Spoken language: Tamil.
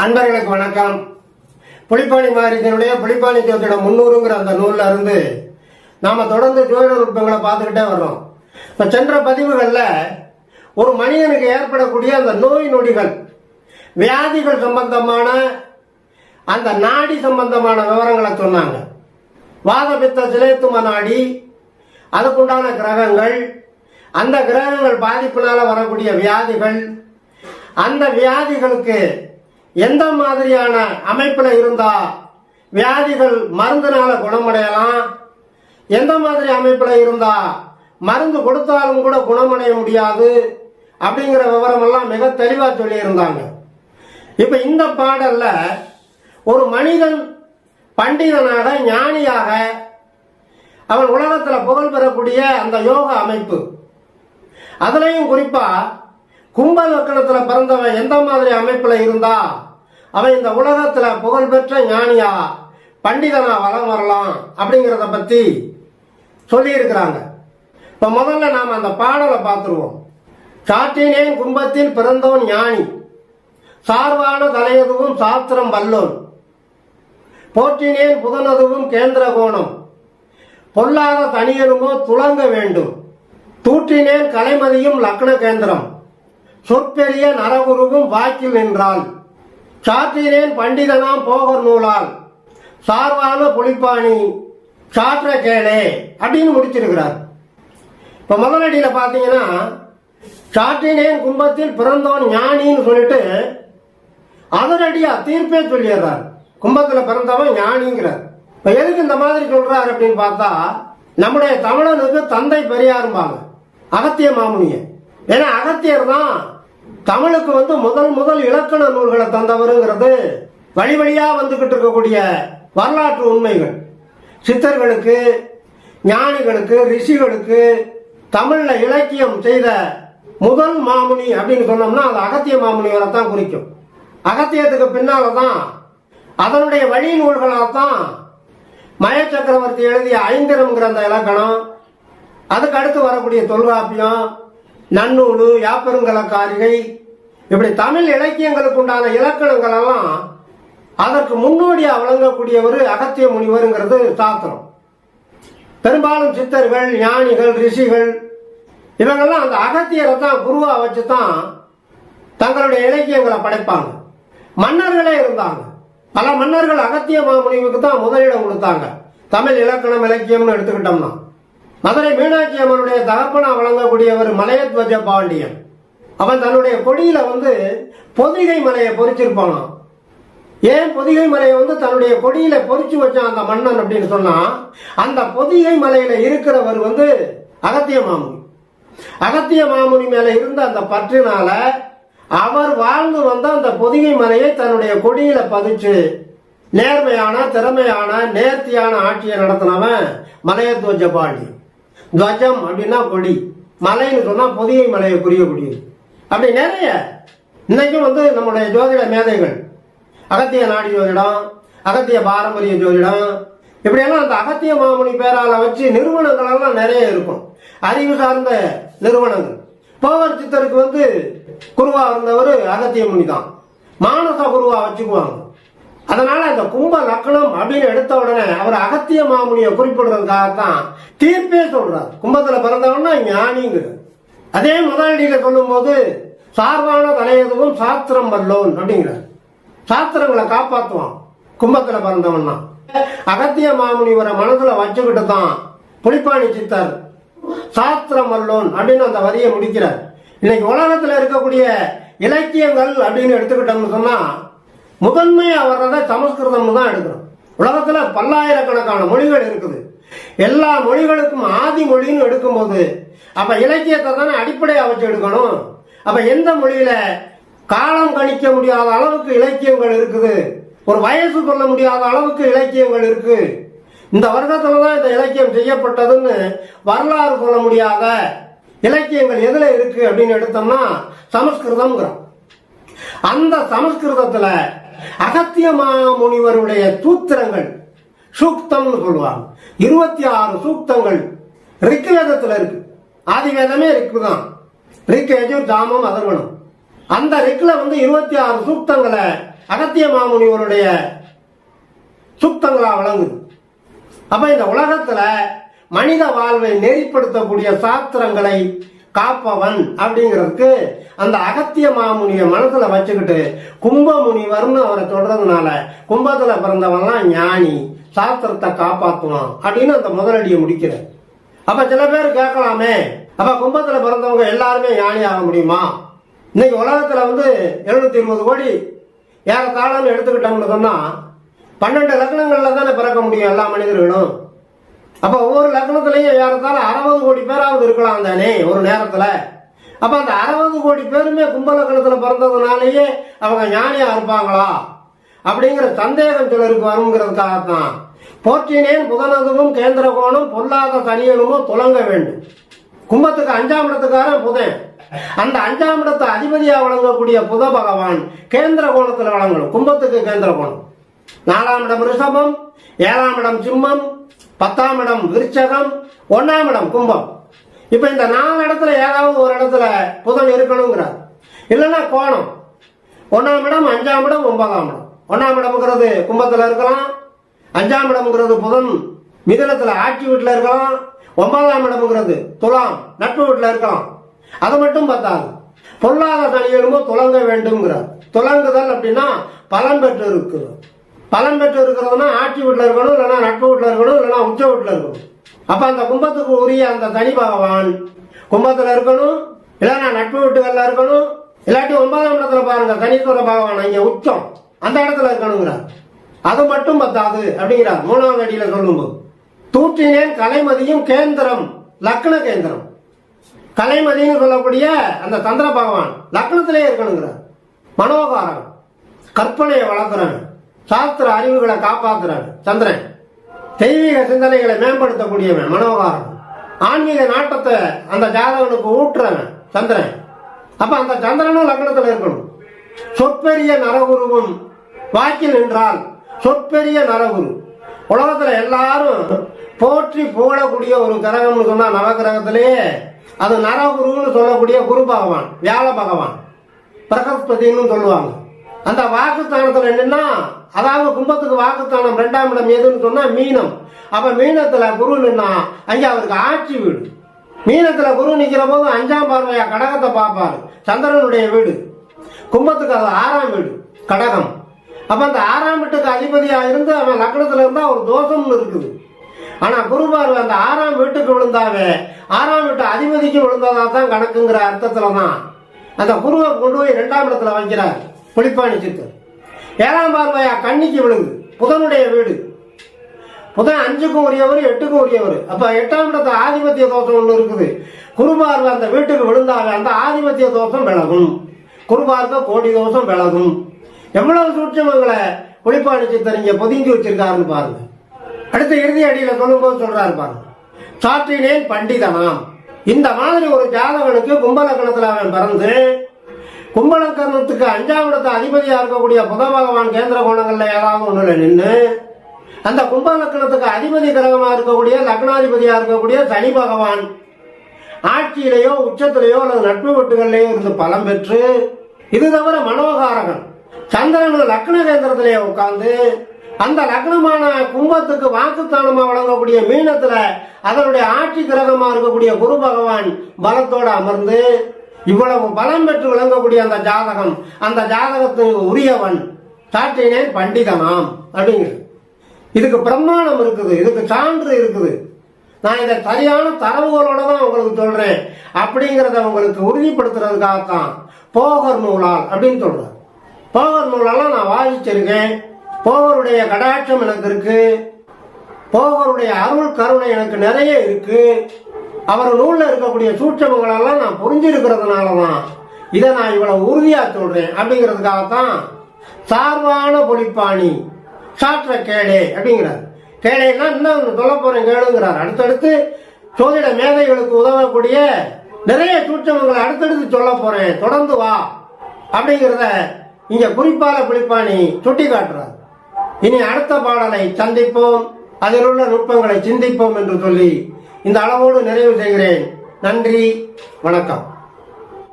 அன்பர்களுக்கு வணக்கம். புலிப்பாணி மாரியத்தினுடைய புலிப்பாணி ஜோதிடம் முன்னூறுங்கிற அந்த நூல்ல இருந்து நாம தொடர்ந்து ஜோதிட நுட்பங்களை பார்த்துக்கிட்டே வர்றோம். இப்போ சென்ற பதிவுகளில் ஒரு மனிதனுக்கு ஏற்படக்கூடிய அந்த நோய் நொடிகள் வியாதிகள் சம்பந்தமான அந்த நாடி சம்பந்தமான விவரங்களை சொன்னாங்க. வாதபித்த சிலேத்தும நாடி அதுக்குண்டான கிரகங்கள் அந்த கிரகங்கள் பாதிப்பினால வரக்கூடிய வியாதிகள் அந்த வியாதிகளுக்கு எந்த மாதிரியான அமைப்பில் இருந்தா வியாதிகள் மருந்துனால குணமடையலாம்? எந்த மாதிரி அமைப்பில் இருந்தா மருந்து கொடுத்தாலும் கூட குணமடைய முடியாது? அப்படிங்கிற விவரம் எல்லாம் மிக தெளிவா சொல்லி இருந்தாங்க இப்ப இந்த பாடல்ல ஒரு மனிதன் பண்டிதனாக ஞானியாக அவன் உலகத்துல புகழ் பெறக்கூடிய அந்த யோக அமைப்பு. அதுலயும் குறிப்பா கும்ப லக்கணத்துல பிறந்தவன் எந்த மாதிரி அமைப்புல இருந்தா அவன் இந்த உலகத்துல புகழ்பெற்ற ஞானியா பண்டிதனா வலம் வரலாம் அப்படிங்கிறத பத்தி சொல்லி இருக்கிறாங்க இப்ப முதல்ல நாம அந்த பாடலை பார்த்துருவோம். சாட்டினேன் கும்பத்தில் பிறந்தோன் ஞானி சார்வான தலையதுவும் சாஸ்திரம் வல்லோன். போற்றினேன் புதனதுவும் கேந்திர கோணம் பொல்லாத தனியனுமோ துளங்க வேண்டும். தூற்றினேன் கலைமதியும் லக்ன கேந்திரம் சொற்பெரிய நரகுருவும் வாக்கில் நின்றாள். சாற்றினேன் பண்டிதனாம் போகர் நூலால். சார்வான புலிப்பாணி சாற்ற கேளே அப்படின்னு முடிச்சிருக்கிறார். இப்ப முதலடியில பாத்தீங்கன்னா சாற்றினேன் கும்பத்தில் பிறந்தவன் ஞானின்னு சொல்லிட்டு அதனடியா தீர்ப்பே சொல்லிடுறார். கும்பத்துல பிறந்தவன் ஞானிங்கிறார். இப்ப எதுக்கு இந்த மாதிரி சொல்றாரு அப்படின்னு பார்த்தா நம்முடைய தமிழனுக்கு தந்தை பெரியாரும்பாங்க அகத்திய மாமுனிய ஏன்னா அகத்தியர் தான் தமிழுக்கு வந்து முதல் முதல் இலக்கண நூல்களை தந்தவருங்கிறது வழி வழியா வந்துகிட்டு இருக்கக்கூடிய வரலாற்று உண்மைகள். சித்தர்களுக்கு ஞானிகளுக்கு ரிஷிகளுக்கு தமிழ்ல இலக்கியம் செய்த முதல் மாமுனி அப்படின்னு சொன்னோம்னா அது அகத்திய மாமுனிவரை தான் குறிக்கும். அகத்தியத்துக்கு பின்னால தான் அதனுடைய வழி நூல்களால் தான் மய சக்கரவர்த்தி எழுதிய ஐந்திரம்ங்கிற அந்த இலக்கணம் அதுக்கு அடுத்து வரக்கூடிய தொல்காப்பியம் நன்னூலு யாப்பெருங்கலக்காரிகை இப்படி தமிழ் இலக்கியங்களுக்கு உண்டான இலக்கணங்கள் எல்லாம் அதற்கு முன்னோடியா வழங்கக்கூடியவர் அகத்திய முனிவருங்கிறது சாஸ்திரம் பெரும்பாலும் சித்தர்கள் ஞானிகள் ரிஷிகள் இவங்கெல்லாம் அந்த அகத்தியரை தான் குருவா வச்சு தான் தங்களுடைய இலக்கியங்களை படைப்பாங்க. மன்னர்களே இருந்தாங்க. பல மன்னர்கள் அகத்திய மாமுனிவுக்கு தான் முதலிடம் கொடுத்தாங்க. தமிழ் இலக்கணம் இலக்கியம்னு எடுத்துக்கிட்டோம்னா. மதுரை மீனாட்சி அம்மனுடைய தகப்பனா வழங்கக்கூடியவர் மலையத்வஜ பாண்டியன். அவன் தன்னுடைய கொடியில வந்து பொதிகை மலையை பொறிச்சிருப்பானாம் ஏன் பொதிகை மலையை வந்து தன்னுடைய கொடியில பொறிச்சு வச்சான் அந்த மன்னன் அப்படின்னு சொன்னா அந்த பொதிகை மலையில இருக்கிறவர் வந்து அகத்திய மாமுனி. அகத்திய மாமுனி மேல இருந்த அந்த பற்றினால அவர் வாழ்ந்து வந்த அந்த பொதிகை மலையை தன்னுடைய கொடியில பதிச்சு நேர்மையான திறமையான நேர்த்தியான ஆட்சியை நடத்தினவன் மலையத்வஜ பாண்டி துவஜம் அப்படின்னா கொடி. மலைன்னு சொன்னா பொதிகை மலையை புரியக்கூடியது. அப்படி நிறைய இன்னைக்கும் வந்து நம்முடைய ஜோதிட மேதைகள் அகத்திய நாடி ஜோதிடம் அகத்திய பாரம்பரிய ஜோதிடம் இப்படியெல்லாம் அந்த அகத்திய மாமுனி பேரால வச்சு நிறுவனங்கள் எல்லாம் நிறைய இருக்கும். அறிவு சார்ந்த நிறுவனங்கள். போவர் சித்தருக்கு வந்து குருவா இருந்தவர் அகத்திய முனி தான் மானச குருவா வச்சுக்குவாங்க. அதனால அந்த கும்ப லக்னம் அப்படின்னு எடுத்த உடனே அவர் அகத்திய மாமுனியை குறிப்பிடுறதுக்காகத்தான் தீர்ப்பே சொல்றார். கும்பத்துல பிறந்தவன்னா ஞானிங்கிறது அதே முதலடியில சொல்லும் போது சார்பான தலையதுவும் சாஸ்திரம் வல்லோன் அப்படிங்கிறார். சாஸ்திரங்களை காப்பாத்துவான். கும்பத்துல பிறந்தவன்னா அகத்திய மாமுனிவரை மனதுல வச்சுக்கிட்டு தான் புலிப்பாணி சித்தர் சாஸ்திரம் வல்லோன் அப்படின்னு அந்த வரியை முடிக்கிறார். இன்னைக்கு உலகத்துல இருக்கக்கூடிய இலக்கியங்கள் அப்படின்னு எடுத்துக்கிட்டோம்னு சொன்னா முதன்மையா வர்றத சமஸ்கிருதம் தான் எடுக்கிறோம். உலகத்துல பல்லாயிரக்கணக்கான மொழிகள் இருக்குது. எல்லா மொழிகளுக்கும் ஆதி மொழின்னு எடுக்கும்போது அப்ப இலக்கியத்தை தானே அடிப்படையா வச்சு எடுக்கணும்? அப்ப எந்த மொழியில காலம் கணிக்க முடியாத அளவுக்கு இலக்கியங்கள் இருக்குது? ஒரு வயசு சொல்ல முடியாத அளவுக்கு இலக்கியங்கள் இருக்கு. இந்த வருடத்துல தான் இந்த இலக்கியம் செய்யப்பட்டதுன்னு வரலாறு சொல்ல முடியாத இலக்கியங்கள் எதுல இருக்கு அப்படின்னு எடுத்தோம்னா சமஸ்கிருதம்ங்கிறோம் அந்த சமஸ்கிருதத்துல அகத்திய மாமுனிவருடைய சூத்திரங்கள் சூக்தம்னு சொல்லுவாங்க. இருபத்தி ஆறு சூக்தங்கள் ரிக்வேதத்துல இருக்கு. ஆதிவேதமே ரிக்கு தான் ரிக் யஜுர் ஜாமம் அதர்வனம் அந்த ரிக்ல வந்து இருபத்தி ஆறு சூக்தங்களை அகத்திய மாமுனிவருடைய சூக்தங்களா வழங்குது. அப்ப இந்த உலகத்துல மனித வாழ்வை நெறிப்படுத்தக்கூடிய சாஸ்திரங்களை காப்பவன் அப்படிங்கிறதுக்கு அந்த அகத்திய மாமுனிய மனசுல வச்சுக்கிட்டு கும்ப முனிவர்னு அவரை சொல்றதுனால கும்பத்துல பிறந்தவன்லாம் ஞானி சாஸ்திரத்தை காப்பாத்துவான் அப்படின்னு அந்த முதலடியை முடிக்கிறார். அப்ப சில பேர் கேட்கலாமே அப்ப கும்பத்துல பிறந்தவங்க எல்லாருமே ஞானி ஆக முடியுமா? இன்னைக்கு உலகத்துல வந்து எழுநூத்தி இருபது கோடி ஏறத்தாழன்னு எடுத்துக்கிட்டோம்னு சொன்னா பன்னெண்டு லக்னங்கள்ல தானே பிறக்க முடியும் எல்லா மனிதர்களும். அப்ப ஒவ்வொரு லக்னத்திலையும் ஏறத்தாலும் அறுபது கோடி பேராவது இருக்கலாம் தானே ஒரு நேரத்துல. அப்ப அந்த அறுபது கோடி பேருமே கும்ப லக்னத்துல பிறந்ததுனாலேயே அவங்க ஞானியா இருப்பாங்களா? அப்படிங்கிற சந்தேகம் சிலருக்கு வருங்கிறதுக்காகத்தான். போற்றினேன் புதனதுவும் கேந்திர கோணம் பொல்லாத சனியனுமோ துலங்க வேண்டும். கும்பத்துக்கு அஞ்சாம் இடத்துக்காரன் புதன். அந்த அஞ்சாம் இடத்து அதிபதியா வழங்கக்கூடிய புத பகவான் கேந்திர கோணத்துல வழங்கணும். கும்பத்துக்கு கேந்திர கோணம் நாலாம் இடம் ரிஷபம் ஏழாம் இடம் சிம்மம் பத்தாம் இடம் விருச்சகம் ஒன்னாம் இடம் கும்பம். இப்ப இந்த நாலு இடத்துல ஏதாவது ஒரு இடத்துல புதன் இருக்கணுங்கிறார். இல்லைன்னா கோணம். ஒன்னாம் இடம் அஞ்சாம் இடம் ஒன்பதாம் இடம். ஒன்னாம் இடம்ங்கிறது கும்பத்துல இருக்கலாம் அஞ்சாம் இடம்ங்கிறது புதன் மிதனத்துல ஆட்சி வீட்டுல இருக்கலாம் ஒன்பதாம் இடம்ங்கிறது துலாம் நட்பு வீட்டுல இருக்கலாம். அது மட்டும் பத்தாது. பொருளாதார சனிகளுமோ துலங்க வேண்டும்ங்கிறார். துலங்குதல் அப்படின்னா பலன் பெற்று இருக்குது பலன் பெற்று இருக்கிறதுனா ஆட்சி வீட்டில் இருக்கணும் இல்லைன்னா நட்பு வீட்டில் இருக்கணும் இல்லைன்னா உச்ச வீட்டில் இருக்கணும். அப்ப அந்த கும்பத்துக்கு உரிய அந்த தனி பகவான் கும்பத்துல இருக்கணும் இல்லைன்னா நட்பு வீட்டுகள்ல இருக்கணும் இல்லாட்டி ஒன்பதாம் இடத்துல பாருங்க தனித்துவ பகவான் இங்க உச்சம். அந்த இடத்துல இருக்கணுங்கிறார். அது மட்டும் பத்தாது அப்படிங்கிறார். மூணாவது அடியில சொல்லும்போது. தூற்றினேன் கலைமதியும் கேந்திரம் லக்ன கேந்திரம். கலைமதின்னு சொல்லக்கூடிய அந்த தந்திர பகவான் லக்னத்திலே இருக்கணுங்கிறார். மனோகாரம் கற்பனையை வளர்க்குறான் சாஸ்திர அறிவுகளை காப்பாத்துறாரு சந்திரன். தெய்வீக சிந்தனைகளை மேம்படுத்தக்கூடியவன் மனோகாரன். ஆன்மீக நாட்டத்தை அந்த ஜாதகனுக்கு ஊட்டுறவன் சந்திரன். அப்ப அந்த சந்திரனும் லக்னத்தில் இருக்கணும். சொற்பெரிய நரகுருவும் வாக்கில் நின்றால் சொற்பெரிய நரகுரு. உலகத்துல எல்லாரும் போற்றி புகழக்கூடிய ஒரு கிரகம்னு சொன்னா நவகிரகத்திலேயே அது நரகுருன்னு சொல்லக்கூடிய குரு பகவான் வியாழ பகவான். பிரகஸ்பதினு சொல்லுவாங்க. அந்த வாக்குத்தானத்துல என்னன்னா அதாவது கும்பத்துக்கு வாக்குஸ்தானம் ரெண்டாம் இடம் எதுன்னு சொன்னா மீனம். அப்ப மீனத்துல குரு நின்னா அங்க அவருக்கு ஆட்சி வீடு. மீனத்துல குரு நிக்கிற போது அஞ்சாம் பார்வையா கடகத்தை பார்ப்பாரு. சந்திரனுடைய வீடு. கும்பத்துக்கு அது ஆறாம் வீடு கடகம். அப்ப அந்த ஆறாம் வீட்டுக்கு அதிபதியா இருந்து அவன் லக்னத்துல இருந்தா ஒரு தோஷம்னு இருக்குது. ஆனா குரு பார்வை அந்த ஆறாம் வீட்டுக்கு விழுந்தாவே ஆறாம் வீட்டு அதிபதிக்கு விழுந்ததா தான் கணக்குங்கிற அர்த்தத்துல தான் அந்த குருவை கொண்டு போய் இரண்டாம் இடத்துல வைக்கிறார். புலிப்பாணி சித்தர். ஏழாம் பார்வையா கன்னிக்கு விழுங்கு புதனுடைய வீடு. புதன் அஞ்சுக்கும் உரியவர் எட்டுக்கும் உரியவர். அப்ப எட்டாம் இடத்து ஆதிபத்திய தோஷம் ஒன்று இருக்குது. குருபார்வை அந்த வீட்டுக்கு விழுந்தாவே அந்த ஆதிபத்திய தோஷம் விலகும். குருபார்வை கோடி தோஷம் விலகும். எவ்வளவு சூட்சமங்களை புலிப்பாணி சித்தர் இங்க பொதுங்கி வச்சிருக்காருன்னு பாருங்க. அடுத்த இறுதி அடியில சொல்லும்போது சொல்றாரு பாருங்க. சாற்றினேன் பண்டிதனாம். இந்த மாதிரி ஒரு ஜாதகனுக்கு கும்பலக்கணத்தில் அவன் பிறந்து கும்பலக்கரணத்துக்கு அஞ்சாம் இடத்து அதிபதியா இருக்கக்கூடிய புத பகவான் கேந்திர கோணங்கள்ல ஏதாவது ஒண்ணுல நின்று அந்த கும்பலக்கணத்துக்கு அதிபதி கிரகமா இருக்கக்கூடிய லக்னாதிபதியா இருக்கக்கூடிய சனி பகவான் ஆட்சியிலேயோ உச்சத்திலேயோ அல்லது நட்பு வீட்டுகளிலேயோ இருந்து பலம் பெற்று இது தவிர மனோகாரகன். சந்திரன் லக்ன கேந்திரத்திலே உட்கார்ந்து அந்த லக்னமான கும்பத்துக்கு வாக்குத்தானமா வழங்கக்கூடிய மீனத்துல அதனுடைய ஆட்சி கிரகமா இருக்கக்கூடிய குரு பகவான் பலத்தோட அமர்ந்து இவ்வளவு பலம் பெற்று விளங்கக்கூடிய அந்த ஜாதகம் அந்த ஜாதகத்துக்கு உரியவன் சாற்றினேன் பண்டிதனாம் அப்படிங்கிறது. இதுக்கு பிரமாணம் இருக்குது இதுக்கு சான்று இருக்குது. நான் இதை சரியான தரவுகளோட தான் உங்களுக்கு சொல்றேன். அப்படிங்கிறத உங்களுக்கு உறுதிப்படுத்துறதுக்காகத்தான் போகர் நூலால் அப்படின்னு சொல்றேன் போகர் நூலெல்லாம் நான் வாசிச்சிருக்கேன். போகருடைய கடாட்சம் எனக்கு இருக்கு. போகருடைய அருள் கருணை எனக்கு நிறைய இருக்கு. அவர் நூலில் இருக்கக்கூடிய சூட்சமங்களெல்லாம் நான் புரிஞ்சிருக்கிறதுனால தான் இதை நான் இவ்வளவு உறுதியாக சொல்றேன் அப்படிங்கிறதுக்காகத்தான் சார்பான பொலிப்பாணி சாற்ற கேளே அப்படிங்கிறார். கேளேன்னா இன்னும் சொல்ல போறேன் கேளுங்கிறார். அடுத்தடுத்து சோதிட மேதைகளுக்கு உதவக்கூடிய நிறைய சூட்சமங்களை அடுத்தடுத்து சொல்ல போறேன். தொடர்ந்து வா. அப்படிங்கிறத இங்க குறிப்பால புளிப்பாணி சுட்டி காட்டுறார் இனி அடுத்த பாடலை சந்திப்போம். அதில் உள்ள நுட்பங்களை சிந்திப்போம் என்று சொல்லி இந்த அளவோடு நிறைவு செய்கிறேன். நன்றி வணக்கம்.